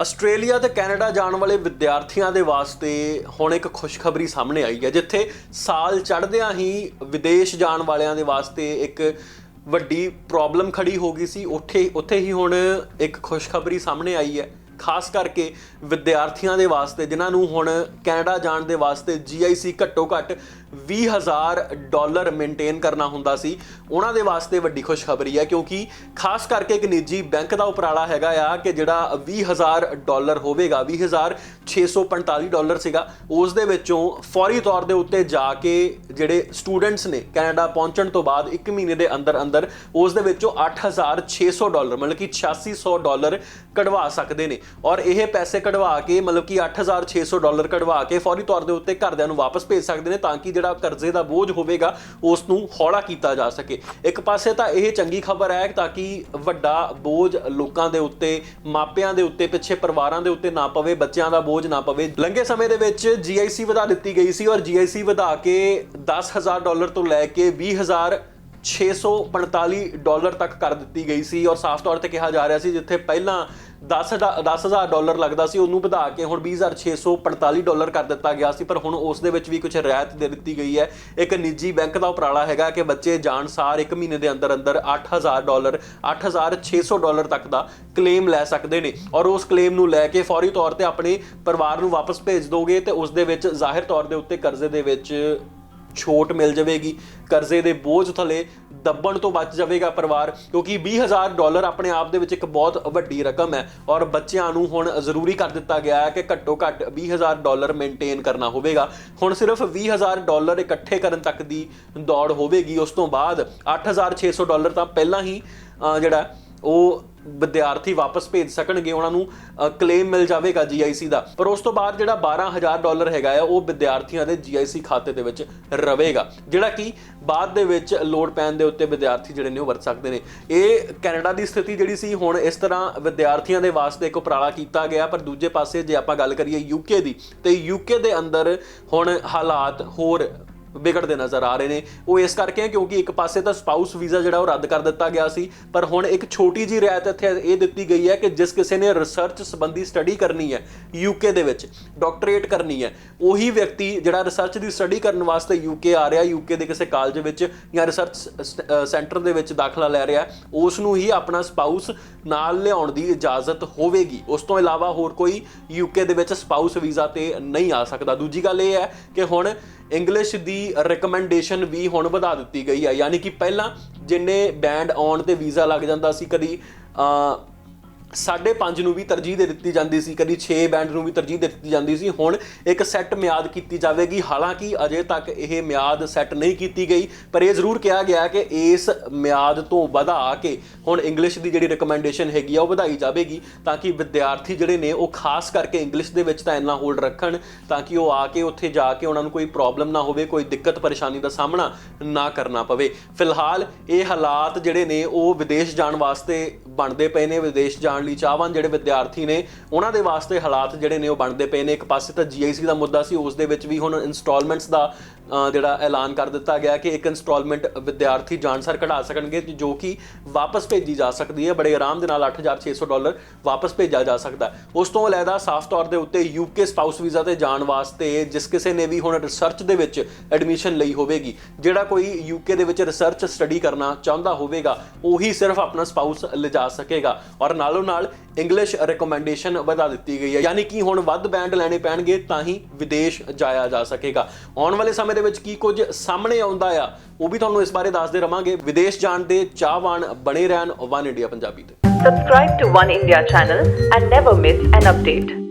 Australia ਤੇ Canada ਜਾਣ ਵਾਲੇ ਵਿਦਿਆਰਥੀਆਂ ਦੇ ਵਾਸਤੇ ਹੁਣ ਇੱਕ ਖੁਸ਼ਖਬਰੀ ਸਾਹਮਣੇ ਆਈ ਹੈ, ਜਿੱਥੇ ਸਾਲ ਚੜ੍ਹਦਿਆਂ ਹੀ ਵਿਦੇਸ਼ ਜਾਣ ਵਾਲਿਆਂ ਦੇ ਵਾਸਤੇ ਇੱਕ ਵੱਡੀ ਪ੍ਰੋਬਲਮ ਖੜੀ ਹੋ ਗਈ ਸੀ। ਉੱਥੇ ਉੱਥੇ ਹੀ ਹੁਣ ਇੱਕ ਖੁਸ਼ਖਬਰੀ ਸਾਹਮਣੇ ਆਈ ਹੈ। ਖਾਸ ਕਰਕੇ ਵਿਦਿਆਰਥੀਆਂ ਦੇ ਵਾਸਤੇ, ਜਿਨ੍ਹਾਂ ਨੂੰ ਹੁਣ ਕੈਨੇਡਾ ਜਾਣ ਦੇ ਵਾਸਤੇ GIC ਘੱਟੋ ਘੱਟ 20000 ਡਾਲਰ ਮੇਨਟੇਨ ਕਰਨਾ ਹੁੰਦਾ ਸੀ, ਉਹਨਾਂ ਦੇ ਵਾਸਤੇ ਵੱਡੀ ਖੁਸ਼ਖਬਰੀ ਹੈ, ਕਿਉਂਕਿ ਖਾਸ ਕਰਕੇ ਇੱਕ ਨਿੱਜੀ ਬੈਂਕ ਦਾ ਉਪਰਾਲਾ ਹੈਗਾ ਆ ਕਿ ਜਿਹੜਾ 20000 ਡਾਲਰ ਹੋਵੇਗਾ 20645 ਡਾਲਰ ਸੀਗਾ, ਉਸ ਦੇ ਵਿੱਚੋਂ ਫੌਰੀ ਤੌਰ ਦੇ ਉੱਤੇ ਜਾ ਕੇ ਜਿਹੜੇ ਸਟੂਡੈਂਟਸ ਨੇ ਕੈਨੇਡਾ ਪਹੁੰਚਣ ਤੋਂ ਬਾਅਦ 1 ਮਹੀਨੇ ਦੇ ਅੰਦਰ ਅੰਦਰ, ਉਸ ਦੇ ਵਿੱਚੋਂ 8600 ਡਾਲਰ, ਮਤਲਬ ਕਿ 8600 ਡਾਲਰ ਕਢਵਾ ਸਕਦੇ ਨੇ। ਔਰ ਇਹ ਪੈਸੇ ਕਢਵਾ ਕੇ, ਮਤਲਬ ਕਿ 8600 ਡਾਲਰ ਕਢਵਾ ਕੇ ਫੌਰੀ ਤੌਰ ਦੇ ਉੱਤੇ ਘਰਦਿਆਂ ਨੂੰ ਵਾਪਸ ਭੇਜ ਸਕਦੇ ਨੇ ਤਾਂ ਕਿ ਜਿਹੜਾ ਕਰਜ਼ੇ ਦਾ ਬੋਝ ਹੋਵੇਗਾ, ਉਸ ਨੂੰ ਹੌਲਾ ਕੀਤਾ ਜਾ ਸਕੇ। ਇੱਕ ਪਾਸੇ ਤਾਂ ਇਹ ਚੰਗੀ ਖਬਰ ਹੈ ਤਾਂ ਕਿ ਵੱਡਾ ਬੋਝ ਲੋਕਾਂ ਦੇ ਉੱਤੇ, ਮਾਪਿਆਂ ਦੇ ਉੱਤੇ, ਪਿੱਛੇ ਪਰਿਵਾਰਾਂ ਦੇ ਉੱਤੇ ਨਾ ਪਵੇ, ਬੱਚਿਆਂ ਦਾ ਬੋਝ ਨਾ ਪਵੇ। ਲੰਘੇ ਸਮੇਂ ਦੇ ਵਿੱਚ GIC ਵਧਾ ਦਿੱਤੀ ਗਈ ਸੀ ਔਰ GIC ਵਧਾ ਕੇ 10000 ਡਾਲਰ ਤੋਂ ਲੈ ਕੇ 20000 645 ਡਾਲਰ ਤੱਕ ਕਰ ਦਿੱਤੀ ਗਈ ਸੀ ਔਰ ਸਾਫ਼ ਤੌਰ ਤੇ ਕਿਹਾ ਜਾ ਰਿਹਾ ਸੀ ਜਿੱਥੇ ਪਹਿਲਾਂ 10 10000 ਡਾਲਰ ਲੱਗਦਾ ਸੀ, ਉਹਨੂੰ ਵਧਾ ਕੇ ਹੁਣ 20645 ਡਾਲਰ ਕਰ ਦਿੱਤਾ ਗਿਆ ਸੀ, ਪਰ ਹੁਣ ਉਸ ਦੇ ਵਿੱਚ ਵੀ ਕੁਝ ਰਿਆਇਤ ਦੇ ਦਿੱਤੀ ਗਈ ਹੈ। ਇੱਕ ਨਿੱਜੀ ਬੈਂਕ ਦਾ ਉਪਰਾਲਾ ਹੈਗਾ ਕਿ ਬੱਚੇ ਜਾਣ ਸਾਰ 1 ਮਹੀਨੇ ਦੇ ਅੰਦਰ ਅੰਦਰ 8000 ਡਾਲਰ 8600 ਡਾਲਰ ਤੱਕ ਦਾ ਕਲੇਮ ਲੈ ਸਕਦੇ ਨੇ ਔਰ ਉਸ ਕਲੇਮ ਨੂੰ ਲੈ ਕੇ ਫੌਰੀ ਤੌਰ ਤੇ ਆਪਣੇ ਪਰਿਵਾਰ ਨੂੰ ਵਾਪਸ ਭੇਜ ਦੋਗੇ ਤੇ ਉਸ ਦੇ ਵਿੱਚ ਜ਼ਾਹਿਰ ਤੌਰ ਦੇ ਉੱਤੇ ਕਰਜ਼ੇ ਦੇ ਵਿੱਚ ਛੋਟ ਮਿਲ ਜਾਵੇਗੀ, ਕਰਜ਼ੇ ਦੇ ਬੋਝ ਥਲੇ ਦੱਬਣ ਤੋਂ ਬਚ ਜਾਵੇਗਾ ਪਰਿਵਾਰ, ਕਿਉਂਕਿ 20000 ਡਾਲਰ ਆਪਣੇ ਆਪ ਦੇ ਵਿੱਚ ਇੱਕ ਬਹੁਤ ਵੱਡੀ ਰਕਮ ਹੈ ਔਰ ਬੱਚਿਆਂ ਨੂੰ ਹੁਣ ਜ਼ਰੂਰੀ ਕਰ ਦਿੱਤਾ ਗਿਆ ਹੈ ਕਿ ਘੱਟੋ ਘੱਟ 20000 ਡਾਲਰ ਮੇਨਟੇਨ ਕਰਨਾ ਹੋਵੇਗਾ। ਹੁਣ ਸਿਰਫ 20000 ਡਾਲਰ ਇਕੱਠੇ ਕਰਨ ਤੱਕ ਦੀ ਦੌੜ ਹੋਵੇਗੀ। ਉਸ ਤੋਂ ਬਾਅਦ 8600 ਡਾਲਰ ਤਾਂ ਪਹਿਲਾਂ ਹੀ ਜਿਹੜਾ ਉਹ ਵਿਦਿਆਰਥੀ ਵਾਪਸ ਭੇਜ ਸਕਣਗੇ, ਉਹਨਾਂ ਨੂੰ ਕਲੇਮ ਮਿਲ ਜਾਵੇਗਾ GIC ਦਾ। ਪਰ ਉਸ ਤੋਂ ਬਾਅਦ ਜਿਹੜਾ 12000 ਡਾਲਰ ਹੈਗਾ ਆ, ਉਹ ਵਿਦਿਆਰਥੀਆਂ ਦੇ GIC ਖਾਤੇ ਦੇ ਵਿੱਚ ਰਵੇਗਾ, ਜਿਹੜਾ ਕਿ ਬਾਅਦ ਦੇ ਵਿੱਚ ਲੋਡ ਪੈਣ ਦੇ ਉੱਤੇ ਵਿਦਿਆਰਥੀ ਜਿਹੜੇ ਨੇ ਉਹ ਵਰਤ ਸਕਦੇ ਨੇ। ਇਹ ਕੈਨੇਡਾ ਦੀ ਸਥਿਤੀ ਜਿਹੜੀ ਸੀ, ਹੁਣ ਇਸ ਤਰ੍ਹਾਂ ਵਿਦਿਆਰਥੀਆਂ ਦੇ ਵਾਸਤੇ ਇੱਕ ਉਪਰਾਲਾ ਕੀਤਾ ਗਿਆ, ਪਰ ਦੂਜੇ ਪਾਸੇ ਜੇ ਆਪਾਂ ਗੱਲ ਕਰੀਏ UK ਦੀ, ਤੇ UK ਦੇ ਅੰਦਰ ਹੁਣ ਹਾਲਾਤ ਹੋਰ ਵਿਗੜਦੇ ਨਜ਼ਰ ਆ ਰਹੇ ਨੇ। ਉਹ ਇਸ ਕਰਕੇ ਹੈ ਕਿਉਂਕਿ ਇੱਕ ਪਾਸੇ ਤਾਂ ਸਪਾਊਸ ਵੀਜ਼ਾ ਜਿਹੜਾ ਉਹ ਰੱਦ ਕਰ ਦਿੱਤਾ ਗਿਆ ਸੀ। ਪਰ ਹੁਣ ਇੱਕ ਛੋਟੀ ਜੀ ਰਿਆਇਤ ਇੱਥੇ ਇਹ ਦਿੱਤੀ ਗਈ ਹੈ ਕਿ ਜਿਸ ਕਿਸੇ ਨੇ ਰਿਸਰਚ ਸੰਬੰਧੀ ਸਟੱਡੀ ਕਰਨੀ ਹੈ UK ਦੇ ਵਿੱਚ ਡਾਕਟਰੇਟ ਕਰਨੀ ਹੈ, ਉਹੀ ਵਿਅਕਤੀ ਜਿਹੜਾ ਰਿਸਰਚ ਦੀ ਸਟੱਡੀ ਕਰਨ ਵਾਸਤੇ UK ਆ ਰਿਹਾ UK ਦੇ ਕਿਸੇ ਕਾਲਜ ਵਿੱਚ ਜਾਂ ਰਿਸਰਚ ਸੈਂਟਰ ਦੇ ਵਿੱਚ ਦਾਖਲਾ ਲੈ ਰਿਹਾ ਉਸ ਨੂੰ ਹੀ ਆਪਣਾ ਸਪਾਊਸ ਨਾਲ ਲਿਆਉਣ ਦੀ ਇਜਾਜ਼ਤ ਹੋਵੇਗੀ। ਉਸ ਤੋਂ ਇਲਾਵਾ ਹੋਰ ਕੋਈ ਯੂਕੇ ਦੇ ਵਿੱਚ ਸਪਾਊਸ ਵੀਜ਼ਾ ਤੇ ਨਹੀਂ ਆ ਸਕਦਾ। ਦੂਜੀ ਗੱਲ ਇਹ ਹੈ ਕਿ ਹੁਣ ਇੰਗਲਿਸ਼ ਦੀ ਰეკਮੈਂਡੇਸ਼ਨ ਵੀ ਹੁਣ ਵਧਾ ਦਿੱਤੀ ਗਈ ਹੈ ਯਾਨੀ ਕਿ ਪਹਿਲਾਂ ਜਿੰਨੇ ਬੈਂਡ ਆਉਣ ਤੇ ਵੀਜ਼ਾ ਲੱਗ ਜਾਂਦਾ ਸੀ, ਕਦੀ ਅ ਸਾਢੇ ਪੰਜ ਨੂੰ ਵੀ ਤਰਜੀਹ ਦੇ ਦਿੱਤੀ ਜਾਂਦੀ ਸੀ, ਕਦੀ 6 ਬੈਂਡ ਨੂੰ ਵੀ ਤਰਜੀਹ ਦੇ ਦਿੱਤੀ ਜਾਂਦੀ ਸੀ। ਹੁਣ ਇੱਕ ਸੈੱਟ ਮਿਆਦ ਕੀਤੀ ਜਾਵੇਗੀ। ਹਾਲਾਂਕਿ ਅਜੇ ਤੱਕ ਇਹ ਮਿਆਦ ਸੈੱਟ ਨਹੀਂ ਕੀਤੀ ਗਈ, ਪਰ ਇਹ ਜ਼ਰੂਰ ਕਿਹਾ ਗਿਆ ਕਿ ਇਸ ਮਿਆਦ ਤੋਂ ਵਧਾ ਕੇ ਹੁਣ ਇੰਗਲਿਸ਼ ਦੀ ਜਿਹੜੀ ਰეკਮੈਂਡੇਸ਼ਨ ਹੈਗੀ ਆ, ਉਹ ਵਧਾਈ ਜਾਵੇਗੀ, ਤਾਂ ਕਿ ਵਿਦਿਆਰਥੀ ਜਿਹੜੇ ਨੇ, ਉਹ ਖਾਸ ਕਰਕੇ ਇੰਗਲਿਸ਼ ਦੇ ਵਿੱਚ ਤਾਂ ਇੰਨਾ ਹੋਲਡ ਰੱਖਣ, ਤਾਂ ਕਿ ਉਹ ਆ ਕੇ ਉੱਥੇ ਜਾ ਕੇ ਉਹਨਾਂ ਨੂੰ ਕੋਈ ਪ੍ਰੋਬਲਮ ਨਾ ਹੋਵੇ, ਕੋਈ ਦਿੱਕਤ ਪਰੇਸ਼ਾਨੀ ਦਾ ਸਾਹਮਣਾ ਨਾ ਕਰਨਾ ਪਵੇ। ਫਿਲਹਾਲ ਇਹ ਹਾਲਾਤ ਜਿਹੜੇ ਨੇ, ਉਹ ਵਿਦੇਸ਼ ਜਾਣ ਵਾਸਤੇ ਬਣਦੇ ਪਏ ਨੇ। ਵਿਦੇਸ਼ ਜਾਣ ਲਈ ਚਾਹਵਾਨ ਜਿਹੜੇ ਵਿਦਿਆਰਥੀ ਨੇ, ਉਹਨਾਂ ਦੇ ਵਾਸਤੇ ਹਾਲਾਤ ਜਿਹੜੇ ਨੇ ਉਹ ਬਣਦੇ ਪਏ ਨੇ। ਇੱਕ ਪਾਸੇ ਤਾਂ GIC ਦਾ ਮੁੱਦਾ ਸੀ, ਉਸ ਦੇ ਵਿੱਚ ਵੀ ਹੁਣ ਇਨਸਟਾਲਮੈਂਟਸ ਦਾ ਜਿਹੜਾ ਐਲਾਨ ਕਰ ਦਿੱਤਾ ਗਿਆ ਕਿ ਇੱਕ ਇਨਸਟਾਲਮੈਂਟ ਵਿਦਿਆਰਥੀ ਜਾਣਸਰ ਕਢਾ ਸਕਣਗੇ, ਜੋ ਕਿ ਵਾਪਸ ਭੇਜੀ ਜਾ ਸਕਦੀ ਹੈ। ਬੜੇ ਆਰਾਮ ਦੇ ਨਾਲ 8600 ਡਾਲਰ ਵਾਪਸ ਭੇਜਿਆ ਜਾ ਸਕਦਾ ਉਸ ਤੋਂ ਅਲੱਗਾ ਸਾਫ਼ ਤੌਰ ਦੇ ਉੱਤੇ ਯੂਕੇ ਸਪਾਊਸ ਵੀਜ਼ਾ ਤੇ ਜਾਣ ਵਾਸਤੇ ਜਿਸ ਕਿਸੇ ਨੇ ਵੀ ਹੁਣ ਰਿਸਰਚ ਦੇ ਵਿੱਚ ਐਡਮਿਸ਼ਨ ਲਈ ਹੋਵੇਗੀ। ਜਿਹੜਾ ਕੋਈ ਯੂਕੇ ਦੇ ਵਿੱਚ ਰਿਸਰਚ ਸਟੱਡੀ ਕਰਨਾ ਚਾਹੁੰਦਾ ਹੋਵੇਗਾ, ਉਹੀ ਸਿਰਫ ਆਪਣਾ ਸਪਾਊਸ ਲਿਜਾ ਸਕੇਗਾ। ਔਰ ਨਾਲੋਂ ਨਾਲ ਇੰਗਲਿਸ਼ ਰეკਮੈਂਡੇਸ਼ਨ ਵਧਾ ਦਿੱਤੀ ਗਈ ਹੈ। ਯਾਨੀ ਕਿ ਹੁਣ ਵੱਧ ਬੈਂਡ ਲੈਣੇ ਪੈਣਗੇ ਤਾਂ ਹੀ ਵਿਦੇਸ਼ ਜਾਇਆ ਜਾ ਸਕੇਗਾ। ਆਉਣ ਵਾਲੇ ਸਮੇਂ ਦੇ ਵਿੱਚ ਕੀ ਕੁਝ ਸਾਹਮਣੇ ਆਉਂਦਾ ਆ, ਉਹ ਵੀ ਤੁਹਾਨੂੰ ਇਸ ਬਾਰੇ ਦੱਸਦੇ ਰਵਾਂਗੇ। ਵਿਦੇਸ਼ ਜਾਣ ਦੇ ਚਾਹਵਾਨ ਬਣੇ ਰਹਿਣ ਵਨ ਇੰਡੀਆ ਪੰਜਾਬੀ ਤੇ। Subscribe to One India channel and never miss an update.